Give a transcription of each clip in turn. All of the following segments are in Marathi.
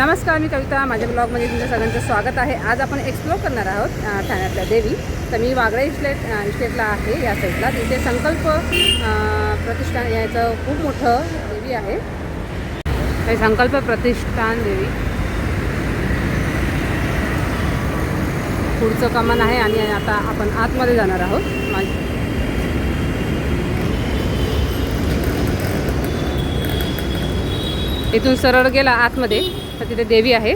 नमस्कार मी कविता. माझ्या ब्लॉगमध्ये तुमच्या सगळ्यांचं स्वागत आहे. आज आपण एक्सप्लोर करणार आहोत ठाण्यातल्या देवी. तर मी वागळे इस्टेट इस्टेटला आहे या साईडला तिथे संकल्प प्रतिष्ठान याचं खूप मोठं देवी आहे. संकल्प प्रतिष्ठान देवी. पुढचं कमान आहे आणि आता आपण आतमध्ये जाणार आहोत. माझ- इथून सरळ गेला आतमध्ये. तर तिथे देवी आहे.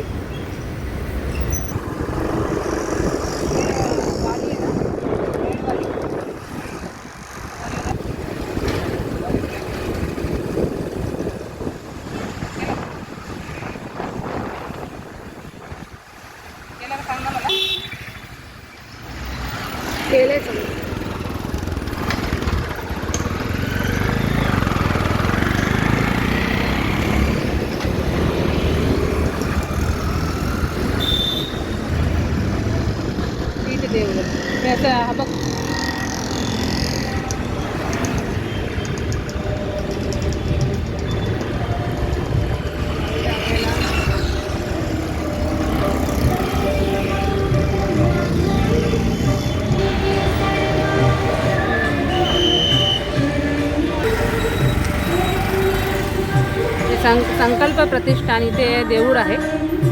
सं संकल्प प्रतिष्ठान इथे देऊळ आहे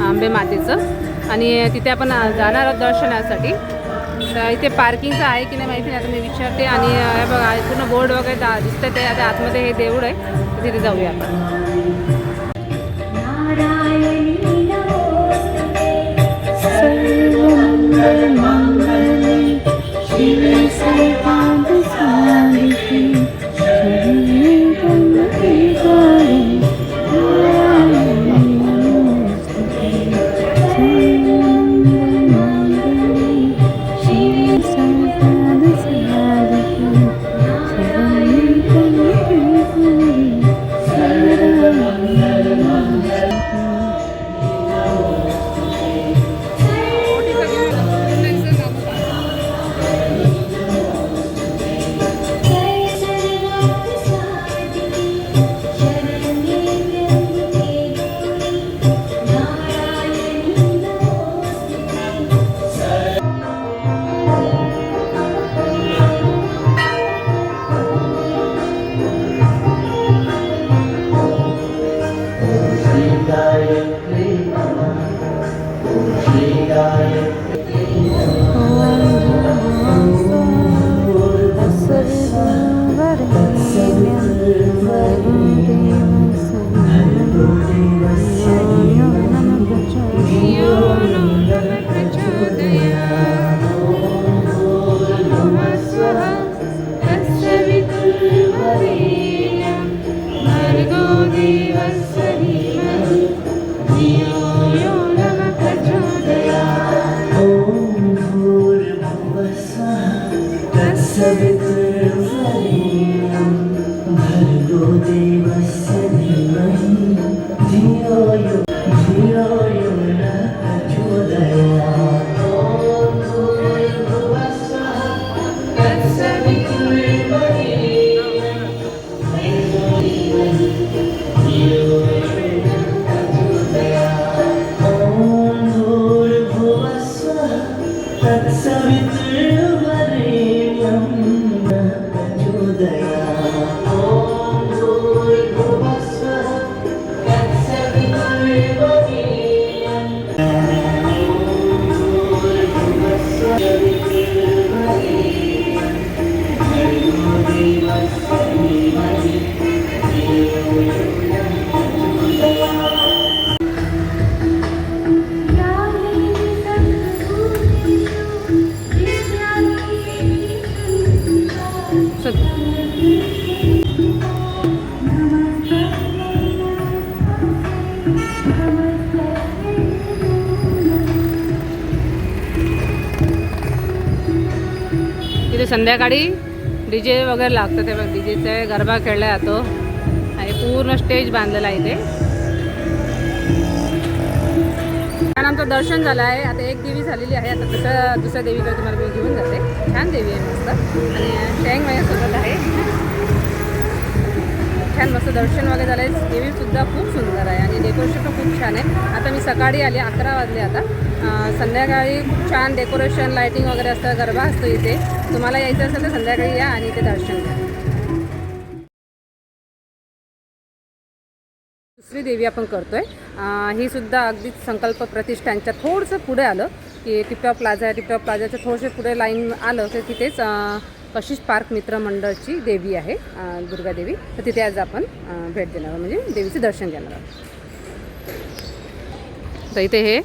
आंबे मातेचं. आणि तिथे आपण जाणार आहोत दर्शनासाठी. तर इथे पार्किंगचं आहे की नाही माहिती नाही आता मी विचारते. आणि हे बघा पूर्ण बोर्ड वगैरे दा दिसतं ते. आता आतमध्ये हे देऊळ आहे. तिथे जाऊया आपण. नारायणी तिथे संध्याकाळी डी जे वगैरे लागतं ते डी जेचा गरबा खेळला जातो. आणि पूर्ण स्टेज बांधलेला आहे इथे. छान आमचं दर्शन झालं आहे. आता एक देवी झालेली आहे. आता दुसऱ्या दुसऱ्या देवीकडे तुम्हाला मी घेऊन जाते. छान देवी आहे मस्त. आणि टँक माझ्यासोबत आहे. छान मस्त दर्शन वगैरे झालं आहे देवीसुद्धा खूप सुंदर आहे आणि डेकोरेशन पण खूप छान आहे. आता मी सकाळी आली अकरा वाजले आता. संध्याकाळी खूप छान डेकोरेशन लायटिंग वगैरे असतं गरबा असतो इथे. तुम्हाला यायचं असेल तर संध्याकाळी या आणि इथे दर्शन घ्या. दुसरी देवी आपण करतोय. आहे ही सुद्धा अगदीच संकल्प प्रतिष्ठानच्या थोडंसं पुढे आलं. की टिपटॉप प्लाझा आहे टिपटॉप प्लाझाच्या थोडंसं पुढे लाईन आलं तर तिथेच कशिश पार्क मित्र मंडळची देवी आहे दुर्गादेवी. दुर्गा देवी तर तिथे आज आपण भेट देणार आहोत. म्हणजे देवीचे दर्शन घेणार आहोत. तर इथे हे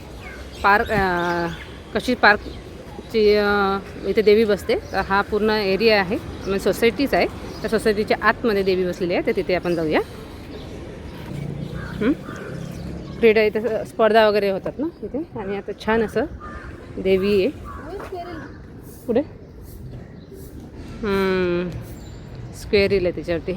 पार्क कशिश पार्कची इथे देवी बसते. तर हा पूर्ण एरिया आहे. म्हणजे सोसायटीच आहे. त्या सोसायटीच्या आतमध्ये देवी बसलेली आहे. तर तिथे आपण जाऊया. क्रीडा इथे स्पर्धा वगैरे होतात ना तिथे. आणि आता छान असं देवी आहे. पुढे स्क्वेअर आहे त्याच्यावरती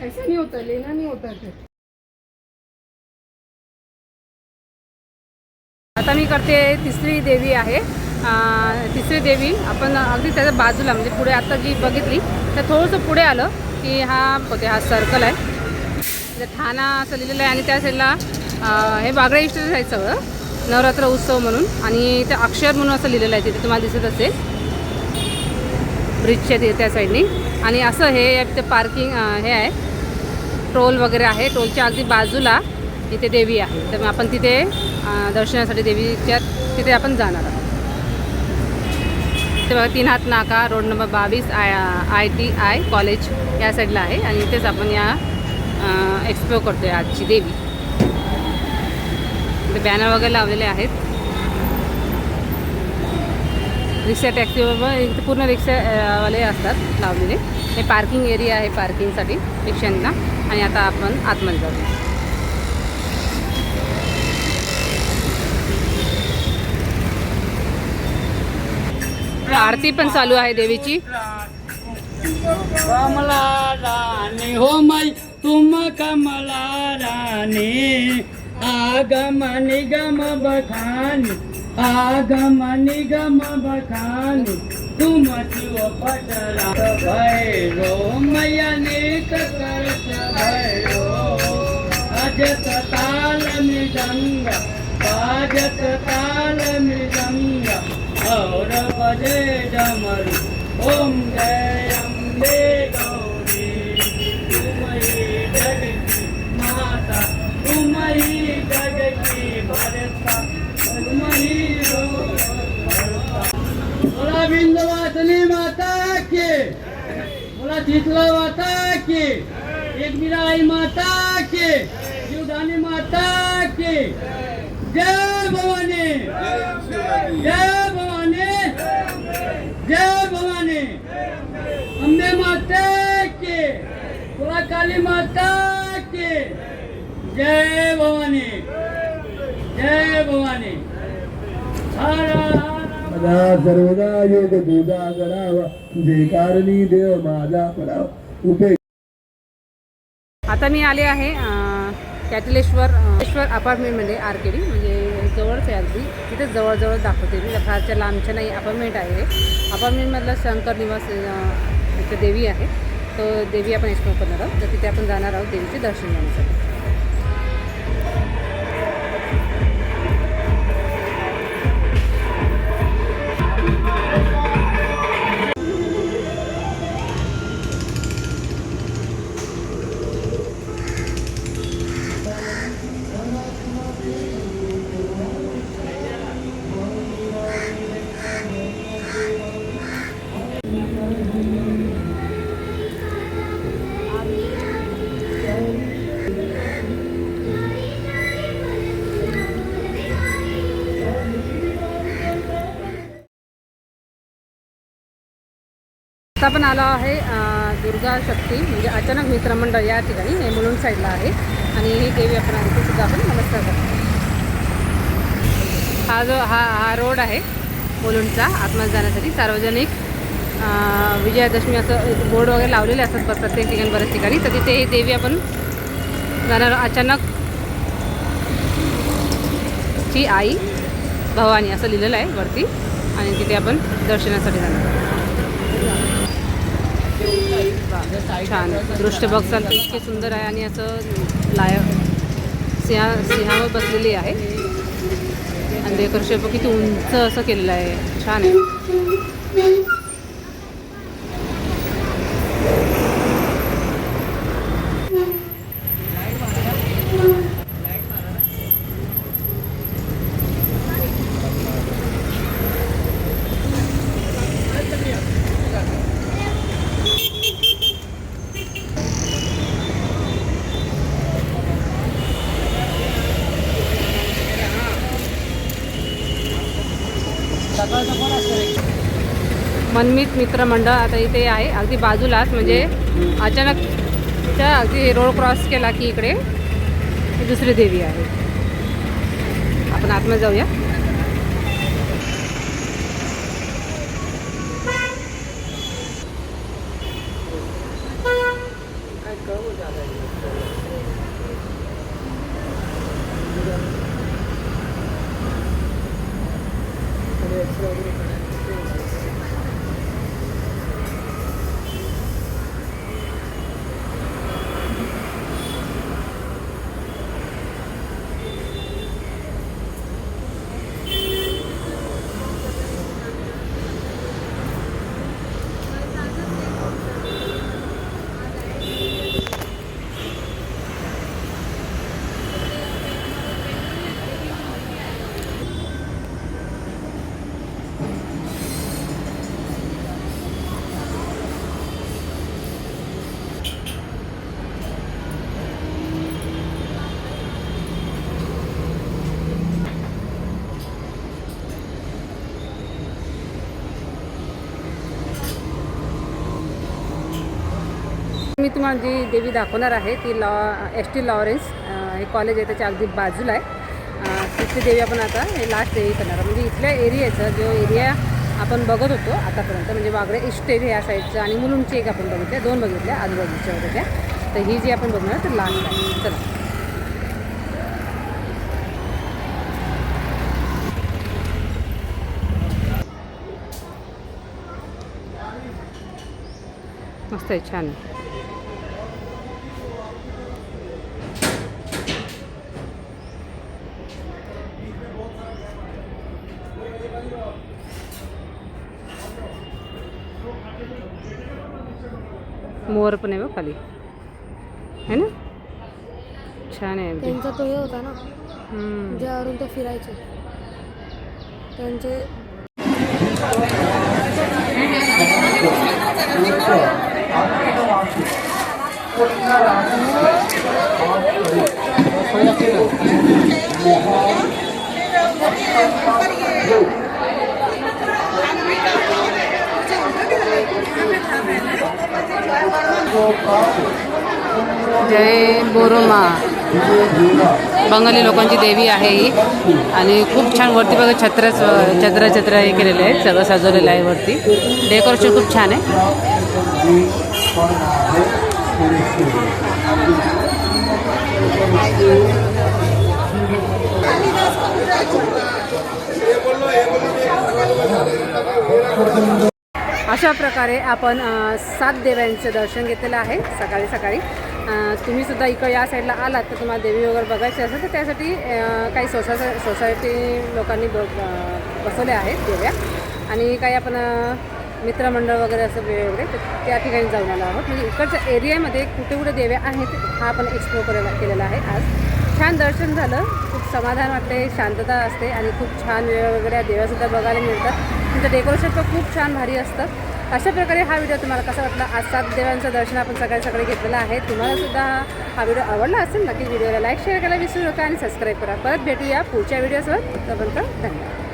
ऐसा नहीं होता लेना नहीं होता फिर आता मी करते तिसरी देवी अं, तिसरी देवी आपण अगदी त्याच्या बाजूला म्हणजे पुढे आता जी बघितली तर थोडंसं पुढे आलं की हा होते हा सर्कल आहे. म्हणजे ठाणा असं लिहिलेलं आहे आणि त्या साईडला हे बागडा इष्ट आहे सगळं नवरात्र उत्सव म्हणून. आणि ते अक्षर म्हणून असं लिहिलेलं आहे तिथे तुम्हाला दिसत असेल. ब्रिजच्या ते त्या साईडनी आणि असं हे ते पार्किंग हे आहे. टोल वगैरे आहे. टोलच्या अगदी बाजूला इथे देवी आहे. तर मग आपण तिथे दर्शनासाठी देवीच्या तिथे आपण जाणार आहोत. ते बघा तीन हात नाका रोड नंबर बावीस I I T I college या साईडला आहे. आणि इथेच आपण या एक्सप्लोर करतो आहे आजची देवी. इथे बॅनर वगैरे लावलेले आहेत. रिक्षा टॅक्सी इथे पूर्ण रिक्षावाले असतात लावलेले. हे पार्किंग एरिया आहे पार्किंगसाठी रिक्षांना. आणि आता आपण आतमध्ये जाऊया. आरती पण चालू आहे देवीची. कमला रानी हो मै तुम कमला रानी आगम निगम बखानी आगम निगम बखानी तुम शिव पटरा भैरो मैया नेक करत भैरो अजत ताल मृदंग अजत ताल मृदंग. गौर बजे डमरु ओम जय अम्बे गौरी। तुमही माता तुमही जग भरता तुमही बोला बिंदवासनी माता के बोला शीतला माता के एक मिराई माता के जीवदानी माता के। जय भवानी जय जय भवानी। अम्बे माता की। बोला काली माता की। जय भवानी। जय भवानी। मला सर्वदा योग दुधा गणावा तुझे कारणी देव माझा पडाव। उपे आता मी आले आहे कॅटलेश्वर अपार्टमेंटमध्ये आर के डी म्हणजे जवळच आहे अगदी. तिथे जवळजवळ दाखवते मी. फारच्या लांबच्या नाही अपार्टमेंट आहे. अपार्टमेंटमधलं शंकर निवास इथं देवी आहे. तो देवी आपण एक्सप्लोर करणार आहोत. तर तिथे आपण जाणार आहोत देवीचे दर्शन घेण्यासाठी आता आपण आलो आहे दुर्गा शक्ती म्हणजे अचानक मित्रमंडळ या ठिकाणी हे मुलुंड साईडला आहे. आणि ही देवी आपण आणखी सुद्धा आपण नमस्कार करतो. हा जो हा हा रोड आहे मुलुंडचा आतमध्ये जाण्यासाठी सार्वजनिक विजयादशमी असं बोर्ड वगैरे लावलेले असतात प्रत्येक ठिकाणी बऱ्याच ठिकाणी. तर तिथे ही देवी आपण जाणार अचानक ची आई भवानी असं लिहिलेलं आहे वरती. आणि तिथे आपण दर्शनासाठी जाणार छान. दृश्य बघसाल तर इतके सुंदर आहे आणि असं लाय सिंहा सिंहावर बसलेली आहे. आणि डेकोरेशन पण किती उंच असं केलेलं आहे. छान आहे. मनमित मित्रमंडळ आता इथे आहे. अगदी बाजूलाच म्हणजे अचानकच्या अगदी रोड क्रॉस केला की इकडे दुसरी देवी आहे. आपण आतमध्ये जाऊया. मी तुम्हाला जी देवी दाखवणार आहे ती लॉ एस टी लॉरेन्स हे कॉलेज आहे त्याच्या अगदी बाजूला आहे. तिथली देवी आपण आता हे लास्ट देवी करणार म्हणजे इथल्या एरियाचं जो एरिया आपण बघत होतो आतापर्यंत म्हणजे वागळे इस्टेट या साईडचं आणि मुलुंडची एक आपण बघितल्या दोन बघितल्या आजूबाजूच्या वगैरे. त्या तर ही जी आपण बघणार तर लहान आहे. चला. मस्त आहे छान. मोर पण आहे बघ खाली. है ना? छान आहे त्यांचा तो हे होता ना. ज्यावरून ते फिरायचे. त्यांचे जय बोरोमा. बंगाली लोकांची देवी आहे ही. आणि खूप छान वरती बघा छत्र छत्र छत्र हे केलेलं आहे सगळं सजवलेलं आहे वरती. डेकोरेशन खूप छान आहे. अशा प्रकारे आपण सात देव्यांचं दर्शन घेतलेलं आहे सकाळी सकाळी. तुम्ही सुद्धा इकडं या साईडला आलात तर तुम्हाला देवी वगैरे बघायची असेल तर त्यासाठी काही सोसाय सोसायटी लोकांनी ब बसवल्या आहेत देव्या. आणि काही आपण मित्रमंडळ वगैरे असं वेगवेगळे त्या ठिकाणी जाऊन आलो आहोत. म्हणजे इकडच्या एरियामध्ये कुठे कुठे देव्या आहेत हा आपण एक्सप्लोर करायला केलेला आहे आज. छान दर्शन झालं. खूप समाधान वाटते शांतता असते आणि खूप छान वेगवेगळ्या देव्यासुद्धा बघायला मिळतात. तुमचं डेकोरेशन पण खूप छान भारी असतं. अशा प्रकारे हा व्हिडिओ तुम्हाला कसा वाटला? आज सात देवांचं दर्शन आपण सकाळी सकाळी घेतलेलं आहे. तुम्हाला सुद्धा हा व्हिडिओ आवडला असेल नक्कीच व्हिडिओला लाईक शेअर करायला विसरू नका आणि सबस्क्राईब करा. परत भेटूया पुढच्या व्हिडिओसोबत. तोपर्यंत धन्यवाद.